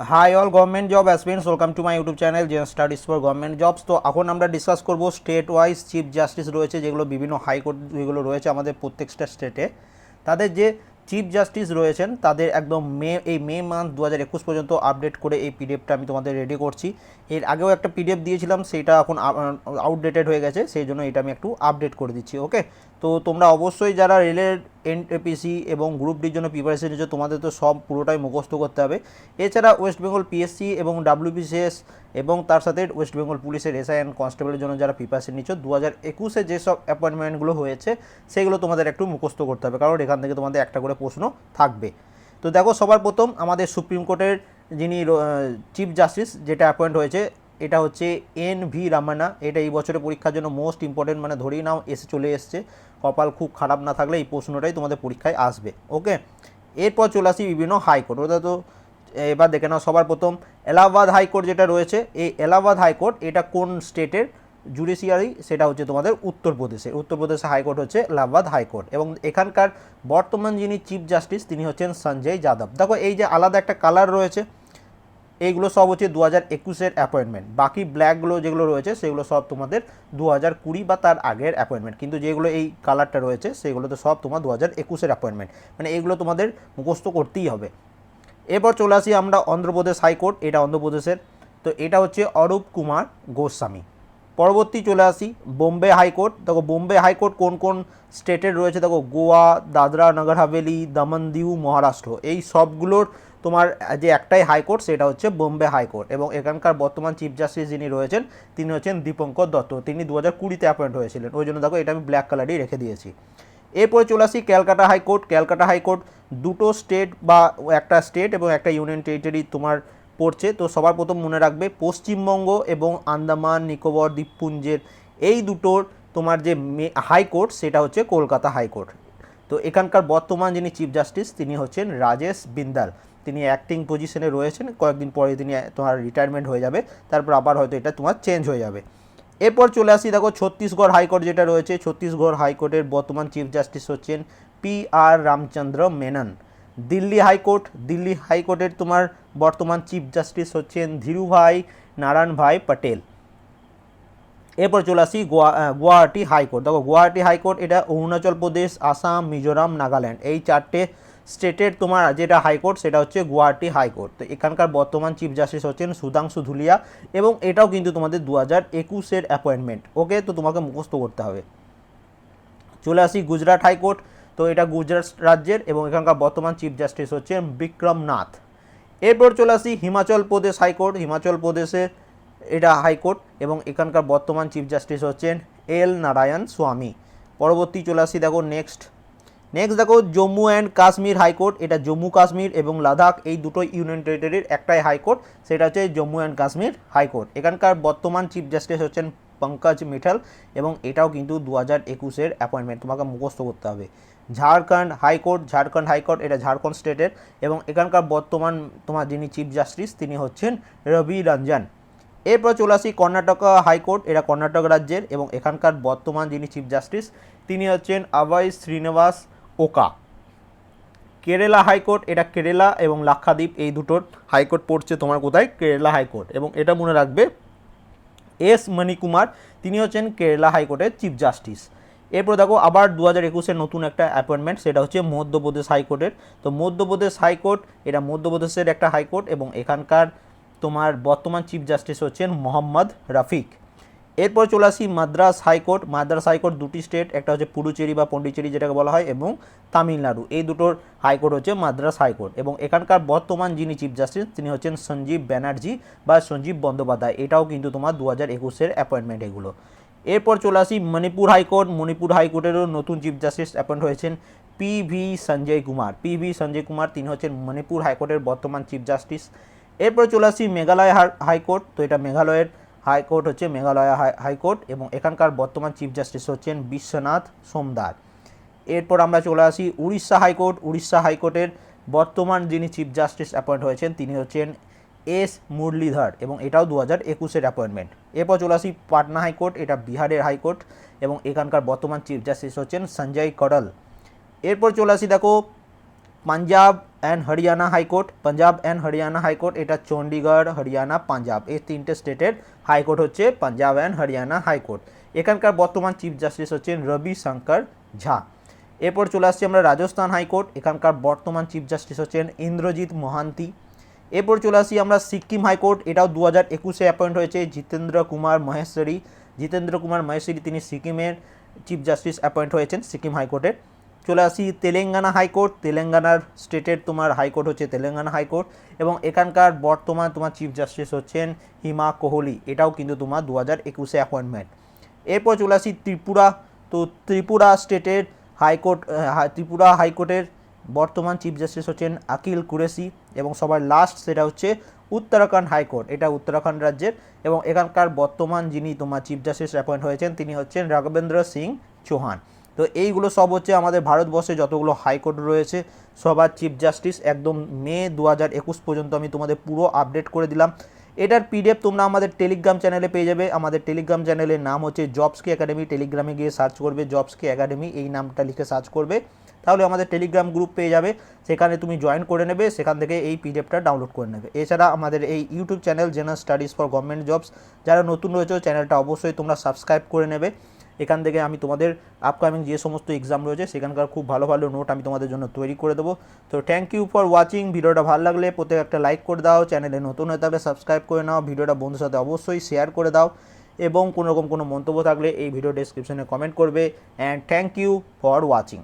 Hi all government job aspirants welcome to my YouTube channel Zen studies for government jobs তো এখন আমরা discuss করব state wise chief justice রয়েছে, যেগুলো বিভিন্ন হাইকোর্ট যেগুলো রয়েছে আমাদের প্রত্যেকটা স্টেটে তাদের যে চিফ জাস্টিস রয়েছেন, তাদের একদম মে, এই মে মান্থ দু হাজার একুশ পর্যন্ত আপডেট করে এই পিডিএফটা আমি তোমাদের রেডি করছি। এর আগেও একটা পিডিএফ দিয়েছিলাম সেটা এখন আউটডেটেড হয়ে গেছে, সেই জন্য এটা আমি একটু আপডেট করে দিচ্ছি ওকে তো তোমরা অবশ্যই যারা রেলের এনপিসি এবং গ্রুপ ডির জন্য প্রিপারেশন নিচ্ছ তোমাদের তো সব পুরোটাই মুখস্থ করতে হবে। এছাড়া ওয়েস্ট বেঙ্গল পিএসসি এবং ডাব্লিউবিসিএস এবং তার সাথে ওয়েস্ট বেঙ্গল পুলিশের এসআই অ্যান্ড কনস্টেবলের জন্য যারা প্রিপারেশন নিচ্ছ দু হাজার একুশে যেসব অ্যাপয়েন্টমেন্টগুলো হয়েছে, সেগুলো তোমাদের একটু মুখস্থ করতে হবে, কারণ এখান থেকে তোমাদের একটা করে প্রশ্ন থাকবে। তো দেখো, সবার প্রথম আমাদের সুপ্রিম কোর্টের যিনি চিফ জাস্টিস যেটা অ্যাপয়েন্ট হয়েছে এটা হচ্ছে এন ভি রামানা এটা এই বছরের পরীক্ষার জন্য মোস্ট ইম্পর্টেন্ট মানে ধরেই নাও এসে চলে এসছে। কপাল খুব খারাপ না থাকলে এই প্রশ্নটাই তোমাদের পরীক্ষায় আসবে ওকে এরপর চলে আসি বিভিন্ন হাইকোর্ট ওটা তো এবার দেখে নাও সবার প্রথম। এলাহাবাদ হাইকোর্ট যেটা রয়েছে, এই এলাহাবাদ হাইকোর্ট এটা কোন স্টেটের জুডিশিয়ারি সেটা হচ্ছে তোমাদের উত্তরপ্রদেশের উত্তরপ্রদেশের হাইকোর্ট হচ্ছে এলাহাবাদ হাইকোর্ট এবং এখানকার বর্তমান যিনি চিফ জাস্টিস তিনি হচ্ছেন সঞ্জয় যাদব। দেখো এই যে আলাদা একটা কালার রয়েছে এইগুলো সব হচ্ছে দু হাজার একুশের অ্যাপয়েন্টমেন্ট বাকি ব্ল্যাকগুলো যেগুলো রয়েছে, সেগুলো সব তোমাদের দু হাজার কুড়ি বা তার আগের অ্যাপয়েন্টমেন্ট কিন্তু যেগুলো এই কালারটা রয়েছে সেগুলো তো সব তোমার দু হাজার একুশের অ্যাপয়েন্টমেন্ট মানে এগুলো তোমাদের মুখস্থ করতেই হবে। এরপর চলে আসি আমরা অন্ধ্রপ্রদেশ হাইকোর্ট, এটা অন্ধ্রপ্রদেশের। তো এটা হচ্ছে অরূপ কুমার গোস্বামী। পরবর্তী চলে আসি বোম্বে হাইকোর্ট। দেখো বোম্বে হাইকোর্ট কোন কোন স্টেটের রয়েছে? দেখো গোয়া, দাদরা, নগর হাভেলি, দমন দিউ, মহারাষ্ট্র। এই সবগুলোর তোমার যে একটাই হাইকোর্ট সেটা হচ্ছে বোম্বে হাইকোর্ট এবং এখানকার বর্তমান চিফ জাস্টিস যিনি রয়েছেন, তিনি হচ্ছেন দীপঙ্কর দত্ত। তিনি দু হাজার কুড়িতে অ্যাপয়েন্ট হয়েছিলেন। ওই জন্য দেখো, এটা আমি ব্ল্যাক কালারই রেখে দিয়েছি। এরপরে চলে আসি Calcutta high court Calcutta high court দুটো স্টেট বা একটা স্টেট এবং একটা ইউনিয়ন টেরিটরি তোমার পড়ছে। তো সবার প্রথম মনে রাখবে, পশ্চিমবঙ্গ এবং আন্দামান, নিকোবর, দ্বীপপুঞ্জের এই দুটোর তোমার যে মে হাইকোর্ট সেটা হচ্ছে কলকাতা হাইকোর্ট তো এখানকার বর্তমান যিনি চিফ জাস্টিস তিনি হচ্ছেন রাজেশ বিন্দাল। তিনি অ্যাক্টিং পজিশনে রয়েছেন, কয়েকদিন পরে তিনি তোমার রিটায়ারমেন্ট হয়ে যাবে, তারপর আবার হয়তো এটা তোমার চেঞ্জ হয়ে যাবে। এরপর চলে আসি, দেখো ছত্তিশগড় হাইকোর্ট যেটা রয়েছে, ছত্তিশগড় হাইকোর্টের বর্তমান চিফ জাস্টিস হচ্ছেন P R Ramachandra Menon. Delhi high court Delhi হাইকোর্টের তোমার বর্তমান চিফ জাস্টিস হচ্ছেন ধীরুভাই নারায়ণ ভাই পটেল। এরপর চলে আসি গোয়া গুয়াহাটি হাইকোর্ট দেখো, গুয়াহাটি হাইকোর্ট এটা অরুণাচল প্রদেশ, আসাম, মিজোরাম, নাগাল্যান্ড। এই চারটে স্টেটের তোমার যেটা হাইকোর্ট সেটা হচ্ছে গুয়াহাটি হাইকোর্ট তো এখানকার বর্তমান চিফ জাস্টিস হচ্ছেন সুধাংশু ধুলিয়া এবং এটাও কিন্তু তোমাদের দু হাজার একুশের অ্যাপয়েন্টমেন্ট ওকে তো তোমাকে মুখস্থ করতে হবে। চলে আসি গুজরাট হাইকোর্ট তো এটা গুজরাট রাজ্যের এবং এখানকার বর্তমান চিফ জাস্টিস হচ্ছেন বিক্রম নাথ। এরপর চলে আসি হিমাচল প্রদেশ হাইকোর্ট হিমাচল প্রদেশে এটা হাইকোর্ট এবং এখানকার বর্তমান চিফ জাস্টিস হচ্ছেন এল নারায়ণ স্বামী। পরবর্তী চলে আসি, দেখো নেক্সট নেক্সট দেখো জম্মু অ্যান্ড কাশ্মীর হাইকোর্ট এটা জম্মু কাশ্মীর এবং লাদাখ এই দুটো ইউনিয়ন টেরিটরির একটাই হাইকোর্ট সেটা হচ্ছে জম্মু অ্যান্ড কাশ্মীর হাইকোর্ট এখানকার বর্তমান চিফ জাস্টিস হচ্ছেন পঙ্কজ মিঠল এবং এটাও কিন্তু দু হাজার একুশের অ্যাপয়েন্টমেন্ট তোমাকে মুখস্থ করতে হবে। ঝাড়খণ্ড হাইকোর্ট ঝাড়খণ্ড হাইকোর্ট এটা ঝাড়খণ্ড স্টেটের এবং এখানকার বর্তমান তোমার যিনি চিফ জাস্টিস তিনি হচ্ছেন রবি রঞ্জন এরপর চলে আসি কর্ণাটক হাইকোর্ট এটা কর্ণাটক রাজ্যের এবং এখানকার বর্তমান যিনি চিফ জাস্টিস তিনি হচ্ছেন অভয় শ্রীনিবাস ওকা। কেরালা হাইকোর্ট, এটা কেরালা এবং লাক্ষাদ্বীপ, এই দুটোর হাইকোর্ট পড়ছে তোমার কোথায়? Kerala high court. এবং এটা মনে রাখবে, এস মণিকুমার, তিনি হচ্ছেন কেরালা হাইকোর্টের চিফ জাস্টিস। এরপর দেখো, আবার দু হাজার একুশের নতুন একটা অ্যাপয়েন্টমেন্ট, সেটা হচ্ছে মধ্যপ্রদেশ হাইকোর্টের। তো মধ্যপ্রদেশ হাইকোর্ট, এটা মধ্যপ্রদেশের একটা হাইকোর্ট এবং এখানকার তোমার বর্তমান চিফ জাস্টিস হচ্ছেন মোহাম্মদ রফিক। এরপর চলে আসি Madras high court. Madras high court দুটি স্টেট, একটা হচ্ছে পুডুচেরি বা পন্ডিচেরি যেটাকে বলা হয়, এবং তামিলনাড়ু। এই দুটোর হাইকোর্ট হচ্ছে মাদ্রাস হাইকোর্ট। এবং এখানকার বর্তমান যিনি চিফ জাস্টিস, তিনি হচ্ছেন সঞ্জীব ব্যানার্জি বা সঞ্জীব বন্দ্যোপাধ্যায়। এটাও কিন্তু তোমার দু হাজার একুশের অ্যাপয়েন্টমেন্ট এগুলো। এরপর চলে আসি মণিপুর হাইকোর্ট। মণিপুর হাইকোর্টেরও নতুন চিফ জাস্টিস অ্যাপয়েন্ট হয়েছেন P V Sanjay Kumar. P V Sanjay Kumar, তিনি হচ্ছেন মণিপুর হাইকোর্টের বর্তমান চিফ জাস্টিস। এরপর চলে আসি মেঘালয় হাইকোর্ট। তো এটা মেঘালয়ের হাইকোর্ট হচ্ছে মেঘালয় হাইকোর্ট এবং এখানকার বর্তমান চিফ জাস্টিস হচ্ছেন বিশ্বনাথ সোমদার। এরপর আমরা চলে আসি উড়িষ্যা হাইকোর্ট। উড়িষ্যা হাইকোর্টের বর্তমান যিনি চিফ জাস্টিস অ্যাপয়েন্ট হয়েছেন, তিনি হচ্ছেন এস মুরলীধর এবং এটাও দু হাজার একুশের অ্যাপয়েন্টমেন্ট। এরপর চলে আসি পাটনা হাইকোর্ট, এটা বিহারের হাইকোর্ট এবং এখানকার বর্তমান চিফ জাস্টিস হচ্ছেন সঞ্জয় করল এরপর চলে আসি দেখো Punjab and Haryana high court Punjab and Haryana high court এটা চণ্ডীগড় হরিয়ানা পাঞ্জাব এই তিনটে স্টেটের হাইকোর্ট হচ্ছে পাঞ্জাব অ্যান্ড হরিয়ানা হাইকোর্ট এখানকার বর্তমান চিফ জাস্টিস হচ্ছেন রবি শঙ্কর ঝা এরপর চলে আসছি আমরা রাজস্থান হাইকোর্ট এখানকার বর্তমান চিফ জাস্টিস হচ্ছেন ইন্দ্রজিৎ মহান্তি। এরপর চলে আসি আমরা সিকিম হাইকোর্ট এটাও দু হাজার একুশে অ্যাপয়েন্ট হয়েছে জিতেন্দ্র কুমার মহেশ্বরী। জিতেন্দ্র কুমার মহেশ্বরী তিনি সিকিমের চিফ জাস্টিস অ্যাপয়েন্ট হয়েছেন সিকিম হাইকোর্টের চলে আসি তেলেঙ্গানা হাইকোর্ট তেলেঙ্গানার স্টেটের তোমার হাইকোর্ট হচ্ছে তেলেঙ্গানা হাইকোর্ট এবং এখানকার বর্তমান তোমার চিফ জাস্টিস হচ্ছেন হিমা কোহলি। এটাও কিন্তু তোমার দু হাজার একুশে অ্যাপয়েন্টমেন্ট এরপর চলে আসি ত্রিপুরা। তো ত্রিপুরা স্টেটের হাইকোর্ট ত্রিপুরা হাইকোর্টের বর্তমান চিফ জাস্টিস হচ্ছেন আকিল কুরেশি এবং সবার লাস্ট সেটা হচ্ছে উত্তরাখণ্ড হাইকোর্ট এটা উত্তরাখণ্ড রাজ্যের এবং এখানকার বর্তমান যিনি তোমার চিফ জাস্টিস অ্যাপয়েন্ট হয়েছেন তিনি হচ্ছেন রাঘবেন্দ্র সিং চৌহান। তো এইগুলো সব হচ্ছে আমাদের ভারতবর্ষে যতগুলো হাইকোর্ট রয়েছে সবার চিফ জাস্টিস একদম মে দু একুশ পর্যন্ত আমি তোমাদের পুরো আপডেট করে দিলাম। এটার পিডিএফ তোমরা আমাদের টেলিগ্রাম চ্যানেলে পেয়ে যাবে। আমাদের টেলিগ্রাম চ্যানেলের নাম হচ্ছে জবসকে একাডেমি টেলিগ্রামে গিয়ে সার্চ করবে জবসকে একাডেমি এই নামটা লিখে সার্চ করবে। তাহলে আমাদের টেলিগ্রাম গ্রুপ পেয়ে যাবে। সেখানে তুমি জয়েন করে নেবে, সেখান থেকে এই পিডিএফটা ডাউনলোড করে নেবে। এছাড়া আমাদের এই YouTube channel general studies for government jobs যারা নতুন রয়েছে চ্যানেলটা অবশ্যই তোমরা সাবস্ক্রাইব করে নেবে। এখান থেকে আমি তোমাদের আপকামিং যে সমস্ত এক্সাম রয়েছে, সেখানকার খুব ভালো ভালো নোট আমি তোমাদের জন্য তৈরি করে দেবো। তো থ্যাংক ইউ ফর ওয়াচিং ভিডিওটা ভালো লাগলে প্রত্যেক একটা লাইক করে দাও। চ্যানেলে নতুন হয়ে থাকলে সাবস্ক্রাইব করে নাও। ভিডিওটা বন্ধুর সাথে অবশ্যই শেয়ার করে দাও। এবং কোনোরকম কোনো মন্তব্য থাকলে এই ভিডিও ডেসক্রিপশনে কমেন্ট করবে। And thank you for watching